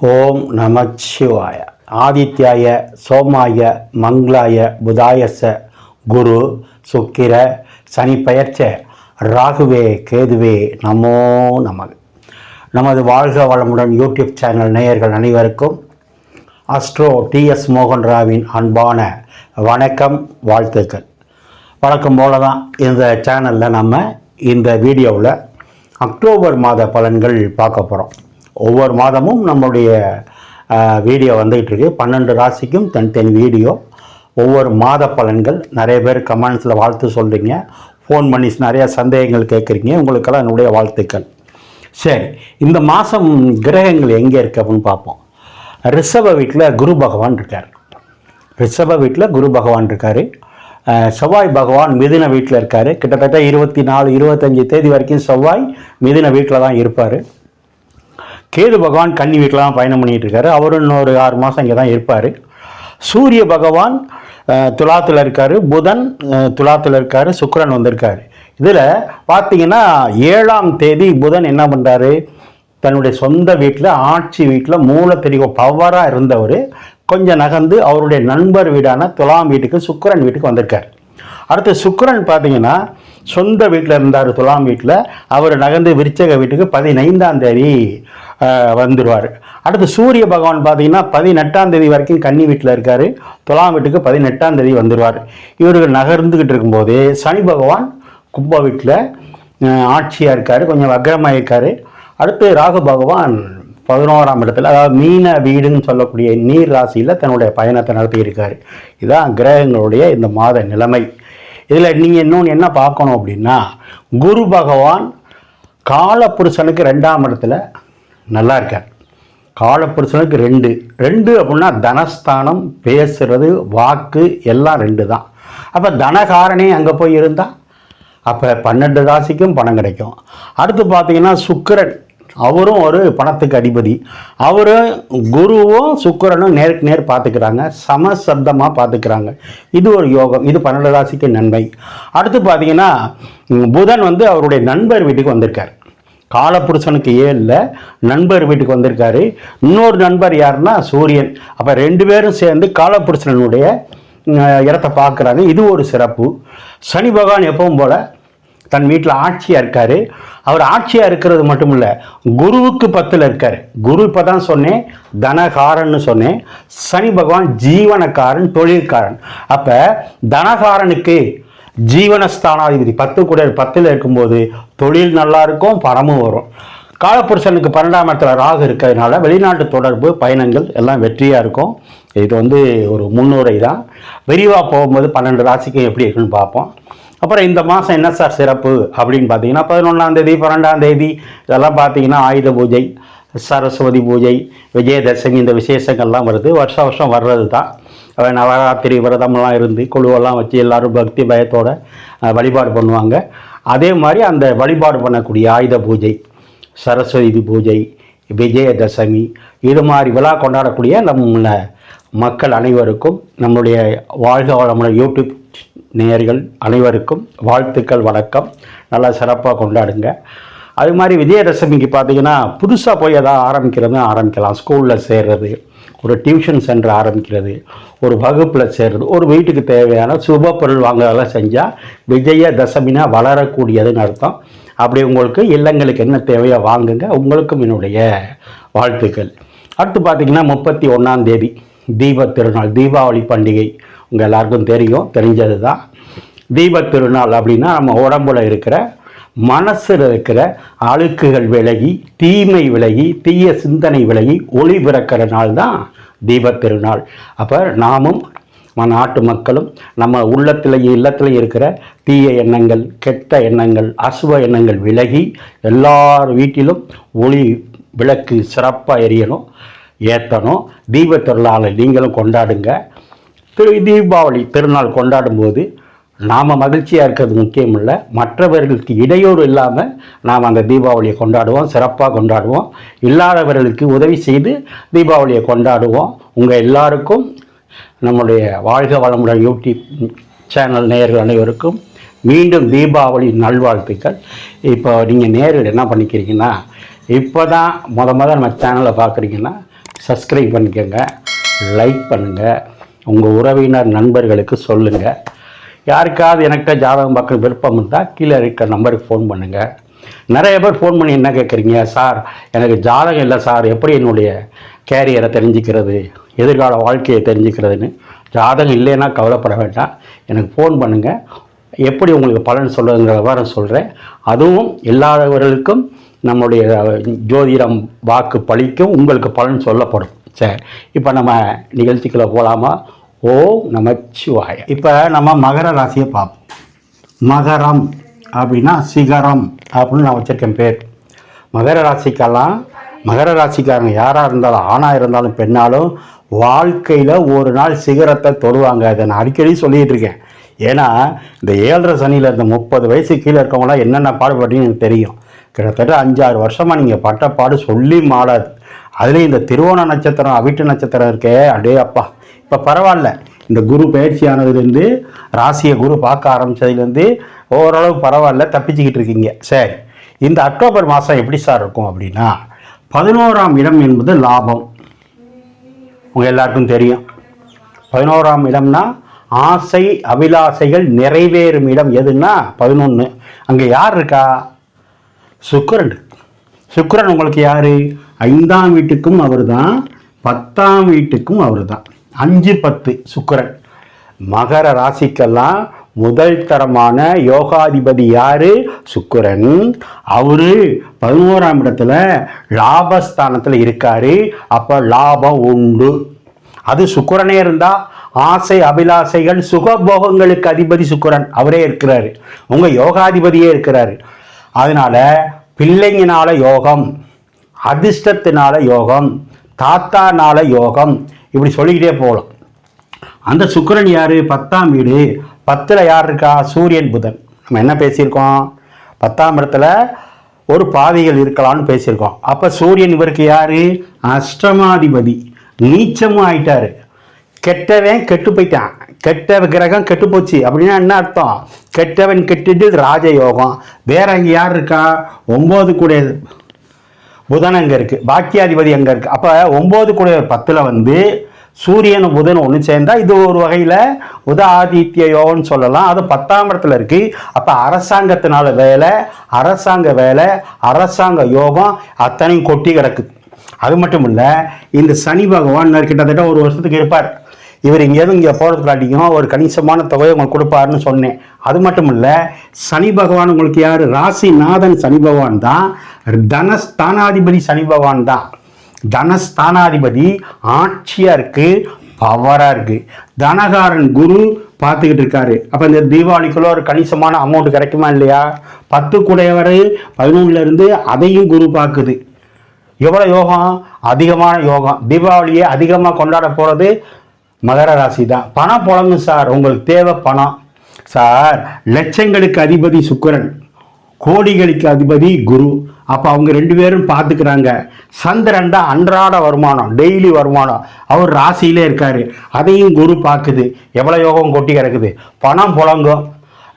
ஓம் நமச்சிவாய. ஆதித்யாய சோமாய மங்களாய புதாயச குரு சுக்கிர சனி பெயர்ச்ச ராகுவே கேதுவே நமோ நமது நமது வாழ்க வளமுடன் யூடியூப் சேனல் நேயர்கள் அனைவருக்கும் அஸ்ட்ரோ டிஎஸ் மோகன் ராவின் அன்பான வணக்கம் வாழ்த்துக்கள். வழக்கம் போல தான் இந்த சேனலில் நம்ம இந்த வீடியோவில் அக்டோபர் மாத பலன்கள் பார்க்க போகிறோம் ஒவ்வொரு மாதமும் நம்மளுடைய வீடியோ வந்துகிட்ருக்கு. பன்னெண்டு ராசிக்கும் தனித்தனி வீடியோ. ஒவ்வொரு மாத பலன்கள். நிறைய பேர் கமெண்ட்ஸில் வாழ்த்து சொல்கிறீங்க ஃபோன் பண்ணி நிறைய சந்தேகங்கள் கேட்குறீங்க. உங்களுக்கெல்லாம் என்னுடைய வாழ்த்துக்கள். சரி இந்த மாதம் கிரகங்கள் எங்கே இருக்கு அப்படின்னு பார்ப்போம். ரிஷப வீட்டில் குரு பகவான் இருக்கார். ரிஷப வீட்டில் குரு பகவான் இருக்கார். செவ்வாய் பகவான் மிதின வீட்டில் இருக்கார். கிட்டத்தட்ட இருபத்தி நாலு இருபத்தஞ்சி தேதி வரைக்கும் செவ்வாய் மிதின வீட்டில் தான் இருப்பார். கேது பகவான் கன்னி வீட்டிலாம் பயணம் பண்ணிட்டு இருக்காரு அவரும் இன்னொரு ஆறு மாதம் இங்கே தான் இருப்பார். சூரிய பகவான் துலாத்தில் இருக்கார். புதன் துலாத்தில் இருக்கார். சுக்கரன் வந்திருக்கார். வந்திருக்காரு இதில் பார்த்தீங்கன்னா ஏழாம் தேதி புதன் என்ன பண்ணுறாரு தன்னுடைய சொந்த வீட்டில் ஆட்சி வீட்டில் மூலத்தெரிவு பவராக இருந்தவர். கொஞ்சம் நகர்ந்து அவருடைய நண்பர் வீடான துலாம் வீட்டுக்கு சுக்கரன் வீட்டுக்கு வந்திருக்கார். அடுத்து சுக்கரன் பார்த்தீங்கன்னா சொந்த வீட்டில் இருந்தார் துலாம் வீட்டில். அவர் நகர்ந்து விருச்சக வீட்டுக்கு பதினைந்தாம் தேதி வந்துடுவார் அடுத்து சூரிய பகவான் பார்த்தீங்கன்னா பதினெட்டாம் தேதி வரைக்கும் கன்னி வீட்டில் இருக்கார். துலாம் வீட்டுக்கு பதினெட்டாம் தேதி வந்துடுவார் இவர்கள் நகர்ந்துக்கிட்டு இருக்கும்போது சனி பகவான் கும்ப வீட்டில் ஆட்சியாக இருக்கார். கொஞ்சம் வக்ரமாக இருக்கார். அடுத்து ராகு பகவான் பதினோராம் இடத்துல அதாவது மீன வீடுன்னு சொல்லக்கூடிய நீர் ராசியில் தன்னுடைய பயணத்தை நடத்தியிருக்காரு. இதுதான் கிரகங்களுடைய இந்த மாத நிலைமை. இதில் நீங்கள் இன்னொன்று என்ன பார்க்கணும் அப்படின்னா குரு பகவான் காலப்புருஷனுக்கு ரெண்டாம் இடத்துல நல்லா இருக்கார். காலப்புருஷனுக்கு ரெண்டு. ரெண்டு அப்படின்னா தனஸ்தானம் பேசுகிறது வாக்கு எல்லாம் ரெண்டு தான். அப்போ தனகாரனே அங்கே போய் இருந்தால் அப்போ பன்னெண்டு ராசிக்கும் பணம் கிடைக்கும். அடுத்து பார்த்தீங்கன்னா சுக்கிரன். அவரும் ஒரு பணத்துக்கு அதிபதி. அவரும் குருவும் சுக்கரனும் நேருக்கு நேர் பார்த்துக்கிறாங்க. சமசப்தமாக பார்த்துக்கிறாங்க. இது ஒரு யோகம். இது பன்னெண்டு ராசிக்கு நன்மை. அடுத்து பார்த்தீங்கன்னா புதன் வந்து அவருடைய நண்பர் வீட்டுக்கு வந்திருக்கார். காலப்புருஷனுக்கு ஏழில் நண்பர் வீட்டுக்கு வந்திருக்காரு. இன்னொரு நண்பர் யாருன்னா சூரியன். அப்போ ரெண்டு பேரும் சேர்ந்து காலப்புருஷனுடைய இடத்தை இடத்த பார்க்குறாங்க. இது ஒரு சிறப்பு. சனி பகவான் எப்பவும் போல் தன் வீட்டில் ஆட்சியாக இருக்கார். அவர் ஆட்சியாக இருக்கிறது மட்டும் இல்லை குருவுக்கு பத்தில் இருக்கார். குரு இப்போ தான் சொன்னேன் தனகாரன்னு சொன்னேன். சனி பகவான் ஜீவனக்காரன் தொழில்காரன். அப்போ தனகாரனுக்கு ஜீவனஸ்தானாதிபதி பத்து கூட பத்தில் இருக்கும்போது தொழில் நல்லா இருக்கும் பணமும் வரும். காலப்புருஷனுக்கு பன்னெண்டாம் இடத்துல ராகு இருக்கிறதுனால வெளிநாட்டு தொடர்பு பயணங்கள் எல்லாம் வெற்றியாக இருக்கும். இது வந்து ஒரு முன்னுரை தான். விரிவாக போகும்போது பன்னெண்டு ராசிக்கு எப்படி இருக்குன்னு பார்ப்போம். அப்புறம் இந்த மாதம் என்ன சார் சிறப்பு அப்படின்னு பார்த்தீங்கன்னா பதினொன்றாம் தேதி பன்னெண்டாம் தேதி இதெல்லாம் பார்த்தீங்கன்னா ஆயுத பூஜை சரஸ்வதி பூஜை விஜயதசமி இந்த விசேஷங்கள்லாம் வருது. வருஷ வருஷம் வர்றது தான். அவன் நவராத்திரி விரதமெல்லாம் இருந்து குழுவெல்லாம் வச்சு எல்லாரும் பக்தி பயத்தோட வழிபாடு பண்ணுவாங்க. அதே மாதிரி அந்த வழிபாடு பண்ணக்கூடிய ஆயுத பூஜை சரஸ்வதி பூஜை விஜயதசமி இது மாதிரி விழா கொண்டாடக்கூடிய நம்ம மக்கள் அனைவருக்கும் நம்முடைய வாழ்க வளமுடன் யூடியூப் நேயர்கள் அனைவருக்கும் வாழ்த்துக்கள் வணக்கம். நல்லா சிறப்பாக கொண்டாடுங்க. அது மாதிரி விஜயதசமிக்கு பார்த்தீங்கன்னா புதுசாக போய் எதாவது ஆரம்பிக்கிறது ஆரம்பிக்கலாம். ஸ்கூலில் சேர்றது ஒரு டியூஷன் சென்டர் ஆரம்பிக்கிறது ஒரு வகுப்பில் சேர்றது ஒரு வீட்டுக்கு தேவையான சுப பொருள் வாங்குறதெல்லாம் செஞ்சால் விஜயதசமினா வளரக்கூடியதுன்னு அர்த்தம். அப்படி உங்களுக்கு இல்லங்களுக்கு என்ன தேவையோ வாங்குங்க. உங்களுக்கும் என்னுடைய வாழ்த்துக்கள். அடுத்து பார்த்தீங்கன்னா முப்பத்தி ஒன்றாம் தேதி. தீப திருநாள் தீபாவளி பண்டிகை. உங்கள் எல்லாருக்கும் தெரியும் தெரிஞ்சது தான் தீப திருநாள் அப்படின்னா நம்ம உடம்புல இருக்கிற மனசில் இருக்கிற அழுக்குகள் விலகி தீமை விலகி தீய சிந்தனை விலகி ஒளி பிறக்கிற நாள் தான் தீப திருநாள். அப்போ நாமும் நம்ம நாட்டு மக்களும் நம்ம உள்ளத்திலேயே இல்லத்திலையும் இருக்கிற தீய எண்ணங்கள் கெட்ட எண்ணங்கள் அசுவ எண்ணங்கள் விலகி எல்லார் வீட்டிலும் ஒளி விளக்கு சிறப்பாக எரியணும். ஏற்றணும் தீப திருநாளை நீங்களும் கொண்டாடுங்க. திரு தீபாவளி திருநாள் கொண்டாடும்போது நாம் மகிழ்ச்சியாக இருக்கிறது முக்கியம் இல்லை மற்றவர்களுக்கு இடையூறு இல்லாமல் நாம் அந்த தீபாவளியை கொண்டாடுவோம் சிறப்பாக கொண்டாடுவோம். இல்லாதவர்களுக்கு உதவி செய்து தீபாவளியை கொண்டாடுவோம். உங்கள் எல்லாருக்கும் நம்முடைய வாழ்க வளமுடன் யூடியூப் சேனல் நேயர்கள் அனைவருக்கும் மீண்டும் தீபாவளி நல்வாழ்த்துக்கள். இப்போ நீங்கள் நேரில் என்ன பண்ணிக்கிறீங்கன்னா இப்போ தான் முத முத நம்ம சேனலை பார்க்குறீங்கன்னா சப்ஸ்கிரைப் பண்ணிக்கோங்க லைக் பண்ணுங்கள் உங்கள் உறவினர் நண்பர்களுக்கு சொல்லுங்கள் யாருக்காவது எனக்கிட்ட ஜாதகம் பார்க்க விருப்பம் இருந்தால் கீழே இருக்கிற நம்பருக்கு ஃபோன் பண்ணுங்கள் நிறைய பேர் ஃபோன் பண்ணி என்ன கேட்குறீங்க சார் எனக்கு ஜாதகம் இல்லை சார். எப்படி என்னுடைய கேரியரை தெரிஞ்சுக்கிறது? எதிர்கால வாழ்க்கையை தெரிஞ்சுக்கிறதுன்னு. ஜாதகம் இல்லைன்னா கவலைப்பட வேண்டாம். எனக்கு ஃபோன் பண்ணுங்கள் எப்படி உங்களுக்கு பலன் சொல்கிறதுங்கிற விவரம் சொல்கிறேன் அதுவும் இல்லாதவர்களுக்கும் நம்முடைய ஜோதிடம் வாக்கு பழிக்கும் உங்களுக்கு பலன் சொல்லப்படும். சரி இப்போ நம்ம நிகழ்ச்சிக்குள்ளே போகலாமா ஓ நமச்சிவாய. இப்போ நம்ம மகர ராசியை பார்ப்போம். மகரம் அப்படின்னா சிகரம் அப்படின்னு நான் வச்சுருக்கேன் பேர். மகர ராசிக்கெல்லாம் மகர ராசிக்காரங்க யாராக இருந்தாலும் ஆணாக இருந்தாலும் பெண்ணாலும் வாழ்க்கையில் ஒரு நாள் சிகரத்தை தொடுவாங்க. அதை நான் அடிக்கடி சொல்லிகிட்டு இருக்கேன். ஏன்னா இந்த ஏழரை சனியில் இந்த முப்பது வயசு கீழே இருக்கவங்களாம் என்னென்ன பாடுபட்டீங்கன்னு எனக்கு தெரியும். கிட்டத்தட்ட அஞ்சாறு வருஷமாக நீங்கள் பட்டப்பாடு சொல்லி மாடாது. அதுலேயும் இந்த திருவோண நட்சத்திரம் அவிட்டு நட்சத்திரம் இருக்கே. அடே அப்பா. இப்போ பரவாயில்ல. இந்த குரு பயிற்சியானதுலேருந்து ராசியை குரு பார்க்க ஆரம்பித்ததுலேருந்து ஓரளவு பரவாயில்ல தப்பிச்சுக்கிட்டு இருக்கீங்க. சரி. இந்த அக்டோபர் மாதம் எப்படி சார் இருக்கும் அப்படின்னா பதினோராம் இடம் என்பது லாபம். உங்கள் எல்லாருக்கும் தெரியும். பதினோராம் இடம்னா ஆசை அபிலாசைகள் நிறைவேறும் இடம் எதுன்னா பதினொன்று அங்கே யார் இருக்கா? சுக்கரன். சுக்கரன் உங்களுக்கு யார்? ஐந்தாம் வீட்டுக்கும் அவர் தான் பத்தாம் வீட்டுக்கும் அவர் தான் அஞ்சு பத்து சுக்கிரன். மகர ராசிக்கெல்லாம் முதல் தரமான யோகாதிபதி யாரு? சுக்கரன். அவரு பதினோராம் இடத்துல லாபஸ்தானத்தில் இருக்காரு. அப்போ லாபம் உண்டு. அது சுக்கரனே இருந்தால் ஆசை அபிலாசைகள் சுகபோகங்களுக்கு அதிபதி சுக்கரன். அவரே இருக்கிறாரு. உங்க யோகாதிபதியே இருக்கிறாரு. அதனால பிள்ளைங்கனால யோகம் அதிர்ஷ்டத்தினால யோகம் தாத்தானால யோகம் இப்படி சொல்லிக்கிட்டே போகலாம் அந்த சுக்கரன் யார்? பத்தாம் வீடு. பத்தில் யார் இருக்கா? சூரியன் புதன். நம்ம என்ன பேசியிருக்கோம்? பத்தாம் இடத்துல ஒரு பாவிகள் இருக்கலாம்னு பேசியிருக்கோம். அப்போ சூரியன் இவருக்கு யார்? அஷ்டமாதிபதி. நீச்சமும் ஆயிட்டார். கெட்டவன் கெட்டு போயிட்டான். கெட்ட கிரகம் கெட்டு போச்சு அப்படின்னா என்ன அர்த்தம்? கெட்டவன் கெட்டுட்டு ராஜயோகம். வேற அங்கே யார் இருக்கா? ஒம்பது கூட புதன் அங்கே இருக்குது பாக்கியாதிபதி அங்கே இருக்குது அப்போ ஒம்பது கூட பத்தில் வந்து சூரியன் புதன் ஒன்று சேர்ந்தால் இது ஒரு வகையில் உத ஆதித்ய யோகம்னு சொல்லலாம். அது பத்தாம் இடத்துல இருக்குது அப்போ அரசாங்கத்தினால வேலை அரசாங்க வேலை அரசாங்க யோகம் அத்தனையும் கொட்டி கிடக்குது அது மட்டும் இல்லை இந்த சனி பகவான் கிட்டத்தட்ட ஒரு வருஷத்துக்கு இருப்பார். இவர் எங்கேயாவது இங்கே போகிறதுக்காட்டியும் ஒரு கணிசமான தொகையை உங்களுக்கு கொடுப்பாருன்னு சொன்னேன். அது மட்டும் இல்லை சனி பகவான் உங்களுக்கு யார்? ராசிநாதன் சனி பகவான் தான். தனஸ்தானாதிபதி சனி பகவான் தான். தனஸ்தானாதிபதி ஆட்சியாக இருக்குது பவராக இருக்குது தனகாரன் குரு பார்த்துக்கிட்டு இருக்காரு. அப்போ இந்த தீபாவளிக்குள்ள ஒரு கணிசமான அமௌண்ட் கிடைக்குமா இல்லையா? பத்து கூடையவர் பதினொன்றுலேருந்து அதையும் குரு பார்க்குது. எவ்வளோ யோகம்? அதிகமான யோகம். தீபாவளியை அதிகமாக கொண்டாட போகிறது மகர ராசி தான். பணம் புழங்கும் சார். உங்களுக்கு தேவை பணம். சார் லட்சங்களுக்கு அதிபதி சுக்கிரன். கோடிகளுக்கு அதிபதி குரு. அப்போ அவங்க ரெண்டு பேரும் பார்த்துக்கிறாங்க. சந்திரன் தான் அன்றாட வருமானம் டெய்லி வருமானம். அவர் ராசியிலே இருக்கார். அதையும் குரு பார்க்குது. எவ்வளோ யோகம் கொட்டி கிடக்குது. பணம் புழங்கும்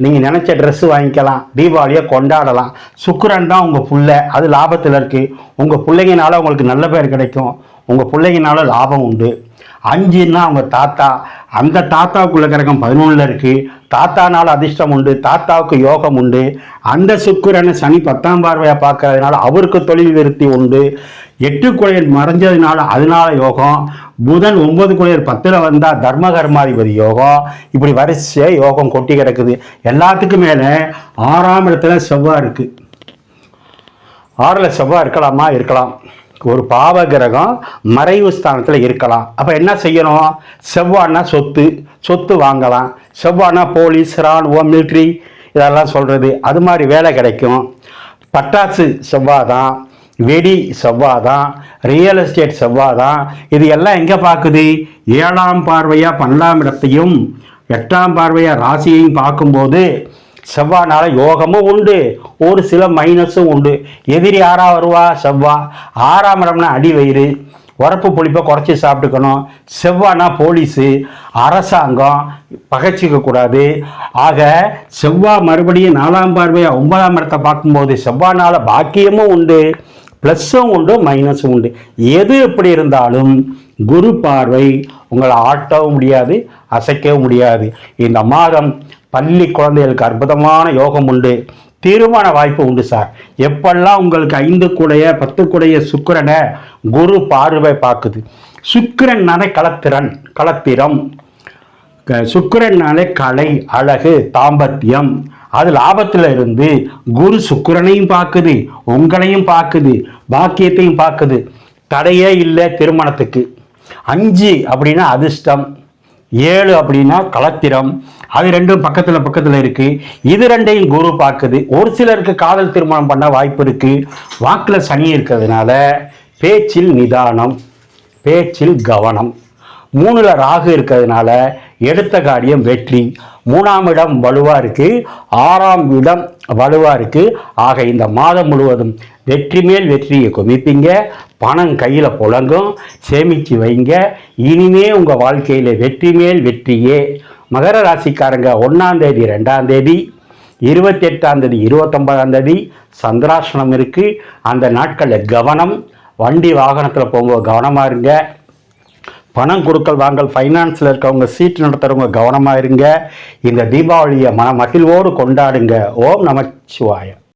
நீங்கள் நினச்ச ட்ரெஸ்ஸு வாங்கிக்கலாம். தீபாவளியை கொண்டாடலாம். சுக்கிரன் தான் உங்கள் புள்ள. அது லாபத்தில் இருக்குது உங்கள் பிள்ளைங்கனால உங்களுக்கு நல்ல பேர் கிடைக்கும். உங்கள் பிள்ளைங்கனால லாபம் உண்டு. அஞ்சுன்னா அவங்க தாத்தா. அந்த தாத்தாவுக்குள்ள கிரகம் பதினொன்றில் இருக்குது தாத்தானால் அதிர்ஷ்டம் உண்டு. தாத்தாவுக்கு யோகம் உண்டு. அந்த சுக்கிரனை சனி பத்தாம் பார்வையாக பார்க்கறதுனால அவருக்கு தொழில் விருத்தி உண்டு. எட்டு குழையர் மறைஞ்சதுனால அதனால யோகம். புதன் ஒன்பது குழையர் பத்தில் வந்தால் தர்ம கர்மாதிபதி யோகம். இப்படி வரிசையாக யோகம் கொட்டி கிடக்குது. எல்லாத்துக்கும் மேலே ஆறாம் இடத்துல செவ்வாய் இருக்குது ஆறில் செவ்வாய் இருக்கலாமா? இருக்கலாம். ஒரு பாவ கிரகம் மறைவு ஸ்தானத்தில் இருக்கலாம். அப்போ என்ன செய்யணும்? செவ்வானா சொத்து சொத்து வாங்கலாம். செவ்வானா போலீஸ் ராணுவம் மிலிட்ரி இதெல்லாம் சொல்கிறது அது மாதிரி வேலை கிடைக்கும். பட்டாசு செவ்வாய் தான் வெடி செவ்வாய் தான் ரியல் எஸ்டேட் செவ்வாய் தான் இது எல்லாம் எங்கே பார்க்குது ஏழாம் பார்வையாக பன்னெண்டாம் இடத்தையும் எட்டாம் பார்வையாக ராசியையும் பார்க்கும்போது செவ்வாய்னால யோகமும் உண்டு. ஒரு சில மைனஸும் உண்டு. எதிரி ஆறா வருவா? செவ்வாய் ஆறாம் இடம்னா அடி வயிறு. உரப்பு புளிப்பை குறைச்சி சாப்பிட்டுக்கணும். செவ்வானா போலீஸு அரசாங்கம் பகைச்சிக்க கூடாது. ஆக செவ்வாய் மறுபடியும் நாலாம் பார்வையாக ஒன்பதாம் இடத்தை பார்க்கும்போது செவ்வானால பாக்கியமும் உண்டு. ப்ளஸ்ஸும் உண்டு மைனஸும் உண்டு. எது எப்படி இருந்தாலும் குரு பார்வை உங்களை ஆட்டவும் முடியாது அசைக்கவும் முடியாது. இந்த மாதம் பள்ளி குழந்தைகளுக்கு அற்புதமான யோகம் உண்டு. திருமண வாய்ப்பு உண்டு சார். எப்பெல்லாம் உங்களுக்கு ஐந்து கூடைய பத்து கூடைய சுக்கிரனை குரு பார்வை பார்க்குது. சுக்கிரன்னாலே கலத்திறன் கலத்திரம். க- கலை அழகு தாம்பத்தியம். அது லாபத்தில் இருந்து குரு சுக்கரனையும் பார்க்குது உங்களையும் பார்க்குது பாக்கியத்தையும் பார்க்குது. தடையே இல்லை திருமணத்துக்கு. அஞ்சு அப்படின்னா அதிர்ஷ்டம். ஏழு அப்படின்னா கலத்திரம் அது ரெண்டும் பக்கத்தில் பக்கத்தில் இருக்குது இது ரெண்டையும் குரு பார்க்குது. ஒரு சிலருக்கு காதல் திருமணம் பண்ண வாய்ப்பு இருக்குது வாக்கில் சனி இருக்கிறதுனால பேச்சில் நிதானம் பேச்சில் கவனம். மூணில் ராகு இருக்கிறதுனால எடுத்த காரியம் வெற்றி. மூணாம் இடம் வலுவாக இருக்குது ஆறாம் இடம் வலுவாக இருக்குது ஆக இந்த மாதம் முழுவதும் வெற்றி மேல் வெற்றியை குமிப்பீங்க பணம் கையில் புழங்கும். சேமித்து வைங்க. இனிமே உங்கள் வாழ்க்கையில் வெற்றி மேல் வெற்றியே. மகர ராசிக்காரங்க ஒன்றாந்தேதி ரெண்டாந்தேதி இருபத்தெட்டாந்தேதி இருபத்தொம்பதாந்தேதி சந்திராசனம் இருக்குது அந்த நாட்களில் கவனம். வண்டி வாகனத்தில் போகும்போது கவனமாக இருங்க. பணம் கொடுக்கல் வாங்கல் ஃபைனான்ஸில் இருக்கவங்க சீட் நடத்துகிறவங்க கவனமாக இருங்க. இந்த தீபாவளியை மன மகிழ்வோடு கொண்டாடுங்க. ஓம் நமச்சிவாயம்.